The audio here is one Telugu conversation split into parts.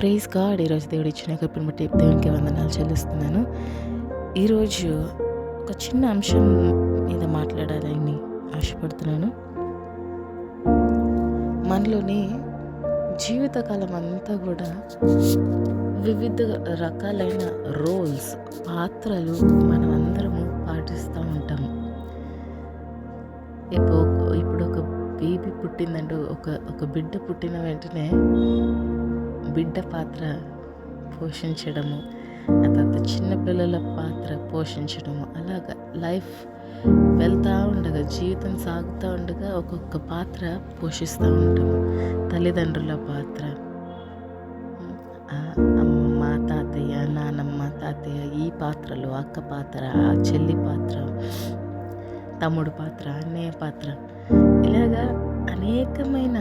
ప్రేజ్ గాడ్ ఈరోజు దేవుడు ఇచ్చిన కృపను బట్టి దేవునికి వందనాలు చెల్లిస్తున్నాను. ఈరోజు ఒక చిన్న అంశం మీద మాట్లాడాలని ఆశపడుతున్నాను. మనలోని జీవితకాలం అంతా కూడా వివిధ రకాలైన రోల్స్ పాత్రలు మనం అందరము పాటిస్తూ ఉంటాము ఇప్పుడు ఇప్పుడు ఒక బేబీ పుట్టిందంటూ ఒక ఒక బిడ్డ పుట్టిన వెంటనే బిడ్డ పాత్ర పోషించడము ఆ తర్వాత చిన్నపిల్లల పాత్ర పోషించడము. అలాగా లైఫ్ వెళ్తూ ఉండగా జీవితం సాగుతూ ఉండగా ఒక్కొక్క పాత్ర పోషిస్తూ ఉంటాము. తల్లిదండ్రుల పాత్ర. అమ్మ తాతయ్య నానమ్మ తాతయ్య ఈ పాత్రలు అక్క పాత్ర ఆ చెల్లి పాత్ర తమ్ముడు పాత్ర అన్నయ్య పాత్ర. ఇలాగా అనేకమైన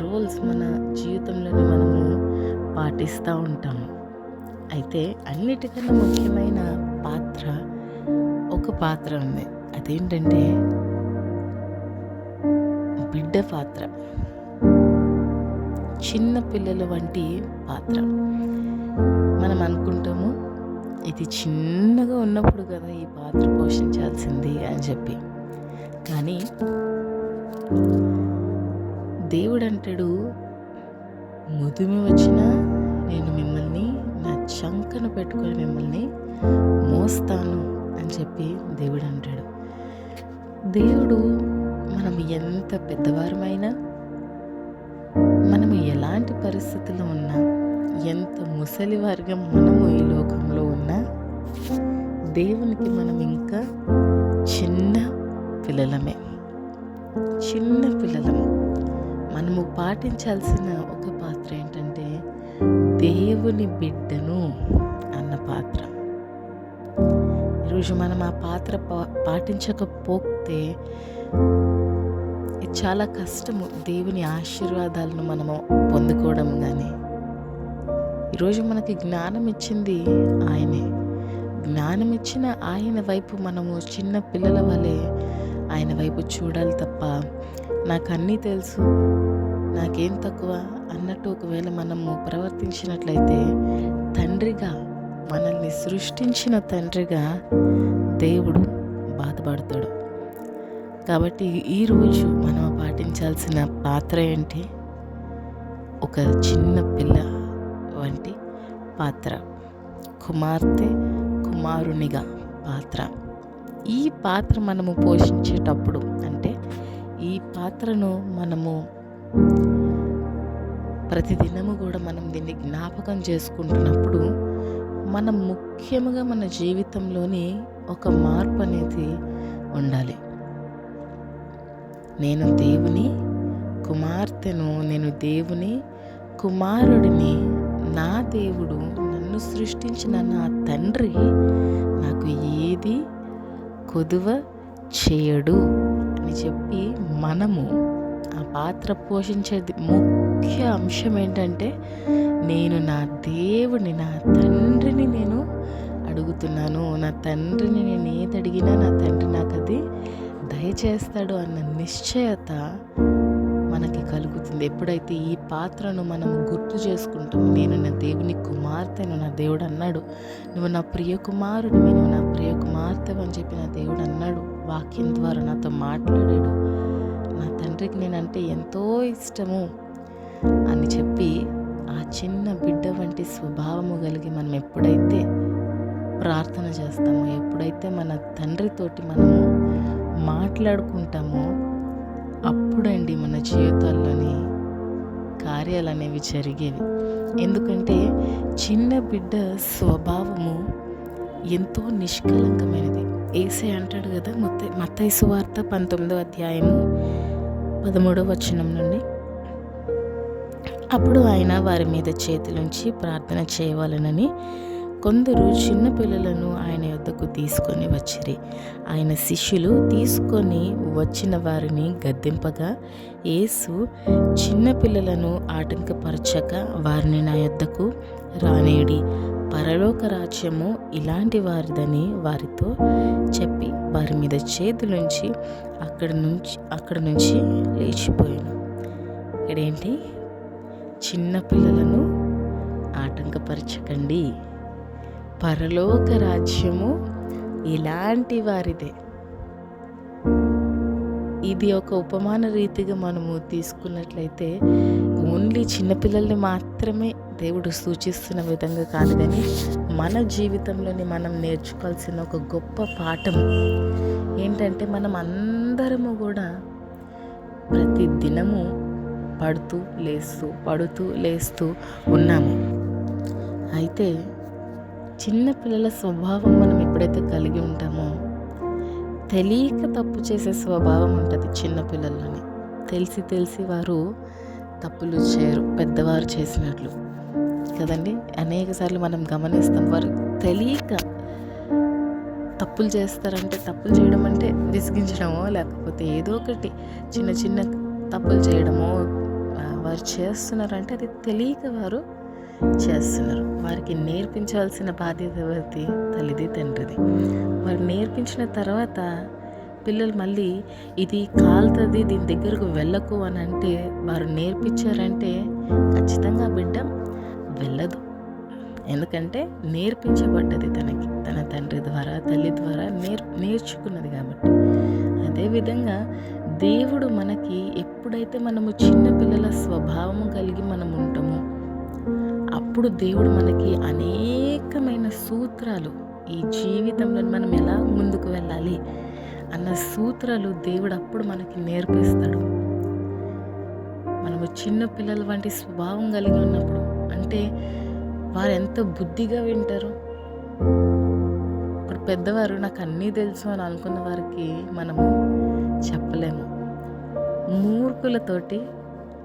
రోల్స్ మన జీవితంలోనే మనము పాటిస్తూ ఉంటాము అయితే అన్నిటికన్నా ముఖ్యమైన పాత్ర ఒక పాత్ర ఉంది. అదేంటంటే బిడ్డ పాత్ర. చిన్న పిల్లల వంటి పాత్ర. మనం అనుకుంటాము ఇది చిన్నగా ఉన్నప్పుడు కదా ఈ పాత్ర పోషించాల్సింది అని చెప్పి. కానీ దేవుడు అంటాడు ముదుమి వచ్చినా నేను మిమ్మల్ని నా చంకను పెట్టుకొని మిమ్మల్ని మోస్తాను అని చెప్పి దేవుడు అంటాడు. దేవుడు మనం ఎంత పెద్దవారమైనా మనము ఎలాంటి పరిస్థితుల్లో ఉన్నా ఎంత ముసలి వారిగా మనము ఈ లోకంలో ఉన్నా దేవునికి మనం ఇంకా చిన్న పిల్లలమే. చిన్న పిల్లలము. మనము పాటించాల్సిన దేవుని బిడ్డను అన్న పాత్ర. ఈరోజు మనం ఆ పాత్ర పా- పాటించకపోతే ఇది చాలా కష్టము. దేవుని ఆశీర్వాదాలను మనము పొందుకోవడం కానీ ఈరోజు మనకి జ్ఞానం ఇచ్చింది ఆయనే. జ్ఞానం ఇచ్చిన ఆయన వైపు మనము చిన్న పిల్లల వలె ఆయన వైపు చూడాలి తప్ప నాకు అన్నీ తెలుసు. నాకేం తక్కువ అన్నట్టు ఒకవేళ మనము ప్రవర్తించినట్లయితే తండ్రిగా మనల్ని సృష్టించిన తండ్రిగా దేవుడు బాధపడతాడు. కాబట్టి ఈరోజు మనం పాటించాల్సిన పాత్ర ఏంటి? ఒక చిన్న పిల్ల వంటి పాత్ర. కుమార్తె కుమారునిగా పాత్ర. ఈ పాత్ర మనము పోషించేటప్పుడు అంటే ఈ పాత్రను మనము ప్రతిదినము కూడా మనం దీన్ని జ్ఞాపకం చేసుకుంటున్నప్పుడు మనం ముఖ్యంగా మన జీవితంలోని ఒక మార్పు అనేది ఉండాలి. నేను దేవుని కుమార్తెను నేను దేవుని కుమారుడిని నా దేవుడు నన్ను సృష్టించిన నా తండ్రి నాకు ఏది కొదువ చేయడు అని చెప్పి మనము ఆ పాత్ర పోషించేది ముఖ్య అంశం ఏంటంటే నేను నా దేవుని నా తండ్రిని నేను అడుగుతున్నాను. నా తండ్రిని నేను ఏది అడిగినా నా తండ్రి నాకు అది దయచేస్తాడు అన్న నిశ్చయత మనకి కలుగుతుంది. ఎప్పుడైతే ఈ పాత్రను మనం గుర్తు చేసుకుంటాం నేను నా దేవుని కుమార్తెను నా దేవుడు అన్నాడు. నువ్వు నా ప్రియ కుమారుడు నువ్వు నా ప్రియ కుమార్తె అని చెప్పి నా దేవుడు అన్నాడు. వాక్యం ద్వారా నాతో మాట్లాడాడు. నా తండ్రికి నేనంటే ఎంతో ఇష్టము అని చెప్పి ఆ చిన్న బిడ్డ వంటి స్వభావము కలిగి మనం ఎప్పుడైతే ప్రార్థన చేస్తామో ఎప్పుడైతే మన తండ్రితోటి మనము మాట్లాడుకుంటామో అప్పుడండి మన జీవితాల్లోని కార్యాలు అనేవి జరిగేవి. ఎందుకంటే చిన్న బిడ్డ స్వభావము ఎంతో నిష్కలంకమైనది ఏసే అంటాడు కదా మొత్త మత్తైసు వార్త పంతొమ్మిదో అధ్యాయము పదమూడవ వచనం నుండి. అప్పుడు ఆయన వారి మీద చేతులుంచి ప్రార్థన చేయవాలనని కొందరు చిన్నపిల్లలను ఆయన యొద్దకు తీసుకొని వచ్చిరి. ఆయన శిష్యులు తీసుకొని వచ్చిన వారిని గద్దెంపగా యేసు చిన్నపిల్లలను ఆటంకపరచక వారిని నా యొద్దకు రానేడి పరలోక రాజ్యము ఇలాంటి వారిదని వారితో చెప్పి వారి మీద చేతులుంచి అక్కడ నుంచి అక్కడ నుంచి లేచిపోయాను. ఇక్కడేంటి చిన్న పిల్లలను ఆటంకపరచకండి. పరలోక రాజ్యము ఇలాంటి వారిదే. ఇది ఒక ఉపమాన రీతిగా మనము తీసుకున్నట్లయితే ఓన్లీ చిన్నపిల్లల్ని మాత్రమే దేవుడు సూచిస్తున్న విధంగా కాదు కానీ మన జీవితంలోని మనం నేర్చుకోవాల్సిన ఒక గొప్ప పాఠం ఏంటంటే మనం అందరము కూడా ప్రతి దినము పడుతూ లేస్తూ పడుతూ లేస్తూ ఉన్నాము. అయితే చిన్నపిల్లల స్వభావం మనం ఎప్పుడైతే కలిగి ఉంటామో తెలియక తప్పు చేసే స్వభావం ఉంటుంది చిన్నపిల్లలని తెలిసి తెలిసి వారు తప్పులు చేయరు పెద్దవారు చేసినట్లు. కదండి? అనేక సార్లు మనం గమనిస్తాం. వారు తెలియక తప్పులు చేస్తారంటే తప్పులు చేయడం అంటే విసిగించడమో లేకపోతే ఏదో ఒకటి చిన్న చిన్న తప్పులు చేయడమో వారు చేస్తున్నారంటే అది తెలియక వారు చేస్తున్నారు. వారికి నేర్పించాల్సిన బాధ్యత ఎవరిది? తల్లిది తండ్రిది. వారు నేర్పించిన తర్వాత పిల్లలు మళ్ళీ ఇది కాలుతుంది దీని దగ్గరకు వెళ్ళకు అని అంటే వారు నేర్పించారంటే ఖచ్చితంగా బిడ్డ వెళ్ళదు. ఎందుకంటే నేర్పించబడ్డది తనకి తన తండ్రి ద్వారా తల్లి ద్వారా నేర్ నేర్చుకున్నది కాబట్టి. అదేవిధంగా దేవుడు మనకి ఎప్పుడైతే మనము చిన్నపిల్లల స్వభావం కలిగి మనం ఉంటామో అప్పుడు దేవుడు మనకి అనేకమైన సూత్రాలు ఈ జీవితంలో మనం ఎలా ముందుకు వెళ్ళాలి అన్న సూత్రాలు దేవుడు అప్పుడు మనకి నేర్పిస్తాడు. మనము చిన్న పిల్లల వంటి స్వభావం కలిగి ఉన్నప్పుడు అంటే వారు ఎంత బుద్ధిగా వింటారు. ఇప్పుడు పెద్దవారు నాకు అన్నీ తెలుసు అని అనుకున్న వారికి మనము చెప్పలేము. మూర్ఖులతోటి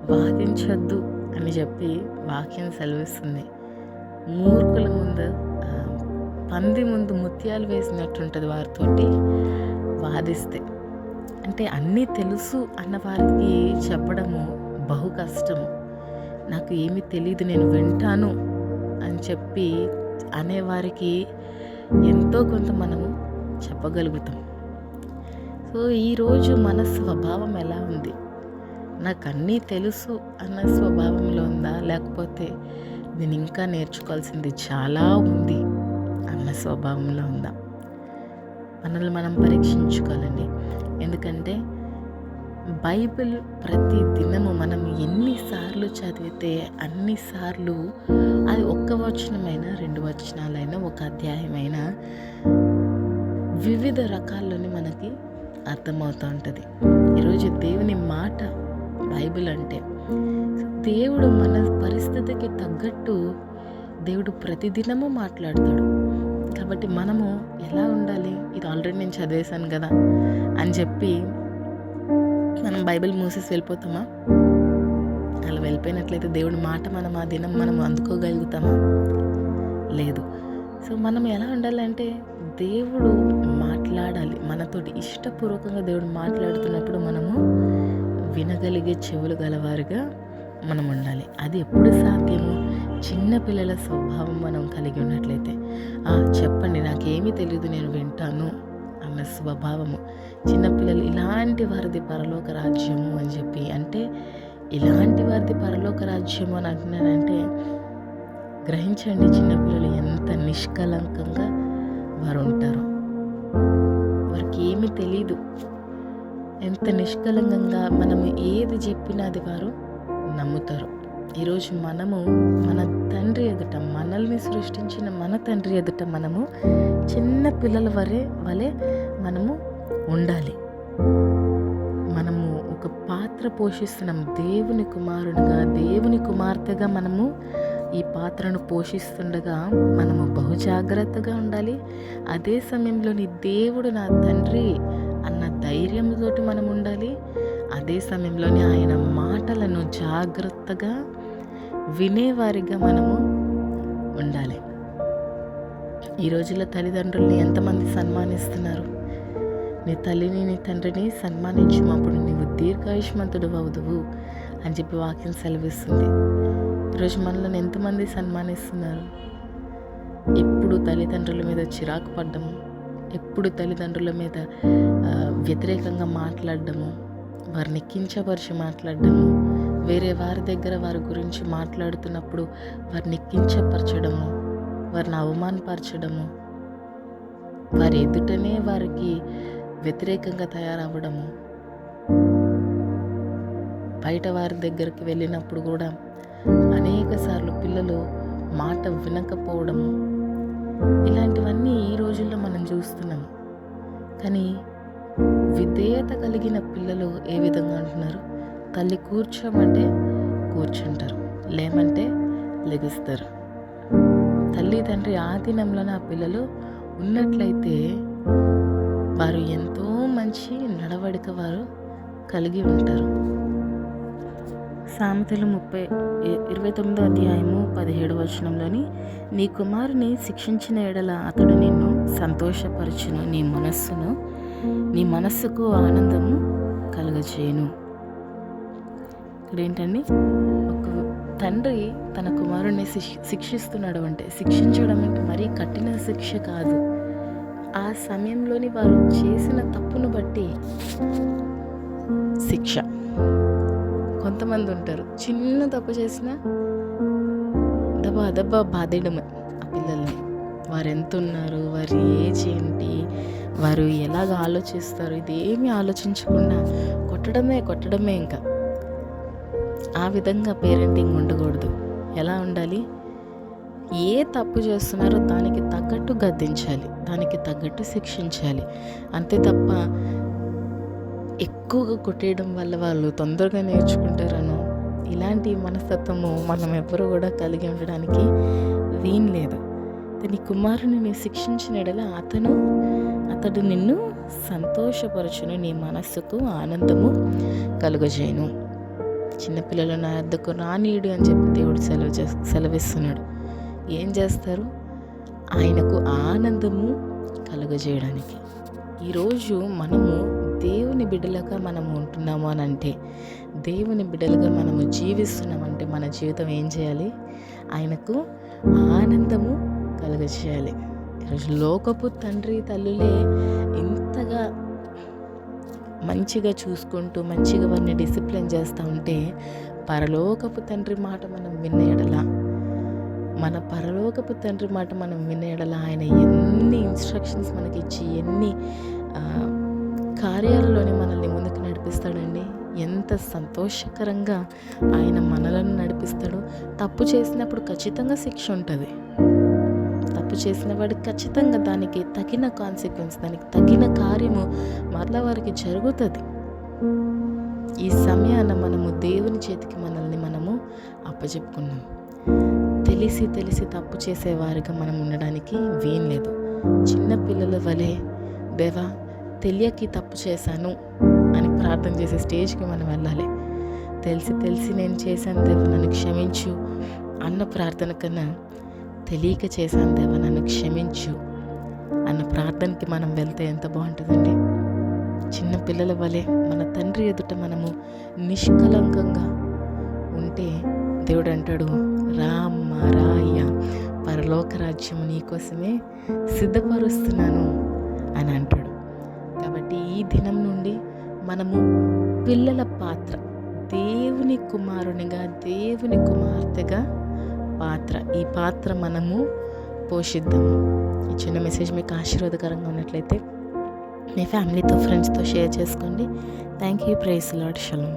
వాదించొద్దు అని చెప్పి వాక్యం సెలవిస్తుంది. మూర్ఖుల ముందు పంది ముందు ముత్యాలు వేసినట్టుంటుంది వారితోటి. వాదిస్తే అంటే అన్నీ తెలుసు అన్న వారికి చెప్పడము బహు కష్టము. నాకు ఏమీ తెలియదు నేను వింటాను అని చెప్పి అనేవారికి ఎంతో కొంత మనము చెప్పగలుగుతాం. సో ఈరోజు మన స్వభావం ఎలా ఉంది? నాకు అన్నీ తెలుసు అన్న స్వభావంలో ఉందా? లేకపోతే నేను ఇంకా నేర్చుకోవాల్సింది చాలా ఉంది అన్న స్వభావంలో ఉందా? మనల్ని మనం పరీక్షించుకోవాలండి. ఎందుకంటే బైబిల్ ప్రతి దినము మనం ఎన్నిసార్లు చదివితే అన్నిసార్లు అది ఒక్క వచనమైనా రెండు వచనాలైనా ఒక అధ్యాయమైనా వివిధ రకాల్లోనే మనకి అర్థమవుతూ ఉంటుంది. ఈరోజు దేవుని మాట బైబిల్ అంటే దేవుడు మన పరిస్థితికి తగ్గట్టు దేవుడు ప్రతిదినము మాట్లాడతాడు. కాబట్టి మనము ఎలా ఉండాలి? ఇది ఆల్రెడీ నేను చదివేశాను కదా అని చెప్పి మనం బైబిల్ మూసేసి వెళ్ళిపోతామా? అలా వెళ్ళిపోయినట్లయితే దేవుడి మాట మనం ఆ దినం మనం అందుకోగలుగుతామా? లేదు. సో మనం ఎలా ఉండాలంటే దేవుడు మాట్లాడాలి. మనతోటి ఇష్టపూర్వకంగా దేవుడు మాట్లాడుతున్నప్పుడు మనము వినగలిగే చెవులు గలవారుగా మనం ఉండాలి అది ఎప్పుడు సాధ్యము చిన్నపిల్లల స్వభావం మనం కలిగి ఉన్నట్లయితే చెప్పండి నాకేమీ తెలియదు నేను వింటాను అన్న స్వభావము. చిన్నపిల్లలు ఇలాంటి వారిది పరలోక రాజ్యము అని చెప్పి అంటే ఇలాంటి వారిది పరలోక రాజ్యము అని అంటున్నానంటే గ్రహించండి చిన్నపిల్లలు ఎంత నిష్కలంకంగా వారు ఉంటారు. వారికి ఏమీ తెలీదు. ఎంత నిష్కలంకంగా మనము ఏది చెప్పినా అది వారు నమ్ముతారు. ఈరోజు మనము మన తండ్రి ఎదుట మనల్ని సృష్టించిన మన తండ్రి ఎదుట మనము చిన్న పిల్లల వరే వలె మనము ఉండాలి. మనము ఒక పాత్ర పోషిస్తున్నాం. దేవుని కుమారుడుగా దేవుని కుమార్తెగా మనము ఈ పాత్రను పోషిస్తుండగా మనము బహు జాగ్రత్తగా ఉండాలి. అదే సమయంలోని దేవుడు నా తండ్రి అన్న ధైర్యంతో మనం ఉండాలి. అదే సమయంలోనే ఆయన మాటలను జాగ్రత్త జాగ్రత్తగా వినేవారిగా మనము ఉండాలి. ఈ రోజుల్లో తల్లిదండ్రుల్ని ఎంతమంది సన్మానిస్తున్నారు? నీ తల్లిని నీ తండ్రిని సన్మానించినప్పుడు నీవు దీర్ఘాయుష్మంతుడు అవుదువు అని చెప్పి వాక్యం సెలవిస్తుంది. ఈరోజు మనల్ని ఎంతమంది సన్మానిస్తున్నారు? ఎప్పుడు తల్లిదండ్రుల మీద చిరాకు పడ్డము? ఎప్పుడు తల్లిదండ్రుల మీద వ్యతిరేకంగా మాట్లాడడము? వారిని కించపరిచి మాట్లాడడము? వేరే వారి దగ్గర వారి గురించి మాట్లాడుతున్నప్పుడు వారిని కించపరచడము వారిని అవమానపరచడము వారి ఎదుటనే వారికి వ్యతిరేకంగా తయారవ్వడము. బయట వారి దగ్గరికి వెళ్ళినప్పుడు కూడా అనేక సార్లు పిల్లలు మాట వినకపోవడము. ఇలాంటివన్నీ ఈ రోజుల్లో మనం చూస్తున్నాము కానీ విధేయత కలిగిన పిల్లలు ఏ విధంగా అంటున్నారు తల్లి కూర్చోమంటే కూర్చుంటారు లేమంటే లెగుస్తారు. తల్లి తండ్రి ఆధీనంలోనే ఆ పిల్లలు ఉన్నట్లయితే వారు ఎంతో మంచి నడవడిక వారు కలిగి ఉంటారు. సామెతలు ముప్పై ఇరవై తొమ్మిదో అధ్యాయము పదిహేడు వచనంలోని నీ కుమారుని శిక్షించిన ఎడల అతడు నిన్ను సంతోషపరచును నీ మనస్సును నీ మనస్సుకు ఆనందము కలుగచేయను ఇక్కడ ఏంటండి ఒక తండ్రి తన కుమారుణ్ణి శిక్షిస్తున్నాడు అంటే శిక్షించడం అంటే మరీ కఠిన శిక్ష కాదు. ఆ సమయంలోని వారు చేసిన తప్పును బట్టి శిక్ష. కొంతమంది ఉంటారు చిన్న తప్పు చేసినా దబా దబా బాధేయడమే ఆ పిల్లల్ని. వారు ఎంత ఉన్నారు వారి ఏజ్ ఏంటి వారు ఎలాగ ఆలోచిస్తారు ఇది ఏమి ఆలోచించకుండా కొట్టడమే కొట్టడమే ఇంకా. ఆ విధంగా పేరెంటింగ్ ఉండకూడదు. ఎలా ఉండాలి? ఏ తప్పు చేస్తున్నారో దానికి తగ్గట్టు గద్దించాలి. దానికి తగ్గట్టు శిక్షించాలి. అంతే తప్ప ఎక్కువగా కొట్టేయడం వల్ల వాళ్ళు తొందరగా నేర్చుకుంటారనో ఇలాంటి మనస్తత్వము మనం ఎవ్వరూ కూడా కలిగి ఉండడానికి వీన్ లేదు. నీ కుమారుని నేను శిక్షించిన ఎడల అతను అతడు నిన్ను సంతోషపరచును నీ మనస్సుకు ఆనందము కలుగజేయను. చిన్నపిల్లలు నా వద్దకు రానీయుడు అని చెప్పి దేవుడు సెలవు చే సెలవిస్తున్నాడు. ఏం చేస్తారు? ఆయనకు ఆనందము కలుగజేయడానికి. ఈరోజు మనము దేవుని బిడ్డలుగా మనము ఉంటున్నాము అని అంటే దేవుని బిడ్డలుగా మనము జీవిస్తున్నామంటే మన జీవితం ఏం చేయాలి? ఆయనకు ఆనందము కలుగచేయాలి ఈరోజు లోకపు తండ్రి తల్లులే ఇంతగా మంచిగా చూసుకుంటూ మంచిగా వారిని డిసిప్లిన్ చేస్తూ ఉంటే పరలోకపు తండ్రి మాట మనం వినేయడలా మన పరలోకపు తండ్రి మాట మనం వినేయడలా ఆయన ఎన్ని ఇన్స్ట్రక్షన్స్ మనకి ఇచ్చి ఎన్ని కార్యాలలోని మనల్ని ముందుకు నడిపిస్తాడండి. ఎంత సంతోషకరంగా ఆయన మనలను నడిపిస్తాడు. తప్పు చేసినప్పుడు ఖచ్చితంగా శిక్ష ఉంటుంది. తప్పు చేసిన వాడు ఖచ్చితంగా దానికి తగిన కాన్సిక్వెన్స్ దానికి తగిన కార్యము మరలా వారికి జరుగుతుంది. ఈ సమయాన మనము దేవుని చేతికి మనల్ని మనము అప్పచెప్పుకున్నాం తెలిసి తెలిసి తప్పు చేసేవారిగా మనం ఉండడానికి వీల్లేదు చిన్న పిల్లల వలె దేవా తెలియకి తప్పు చేశాను అని ప్రార్థన చేసే స్టేజ్కి మనం వెళ్ళాలి. తెలిసి తెలిసి నేను చేశాను దేవ నన్ను క్షమించు అన్న ప్రార్థన కన్నా తెలియక చేశాను దేవ నన్ను క్షమించు అన్న ప్రార్థనకి మనం వెళ్తే ఎంత బాగుంటుందండి. చిన్న పిల్లల వలె మన తండ్రి ఎదుట మనము నిష్కలంకంగా ఉంటే దేవుడు అంటాడు రామ్మ పరలోక రాజ్యం నీకోసమే సిద్ధపరుస్తున్నాను అని అంటాడు. కాబట్టి ఈ దినం నుండి మనము పిల్లల పాత్ర దేవుని కుమారునిగా దేవుని కుమార్తెగా పాత్ర. ఈ పాత్ర మనము పోషిద్దాము. ఈ చిన్న మెసేజ్ మీకు ఆశీర్వాదకరంగా ఉన్నట్లయితే మీ ఫ్యామిలీతో ఫ్రెండ్స్తో షేర్ చేసుకోండి. Thank you price lord షలం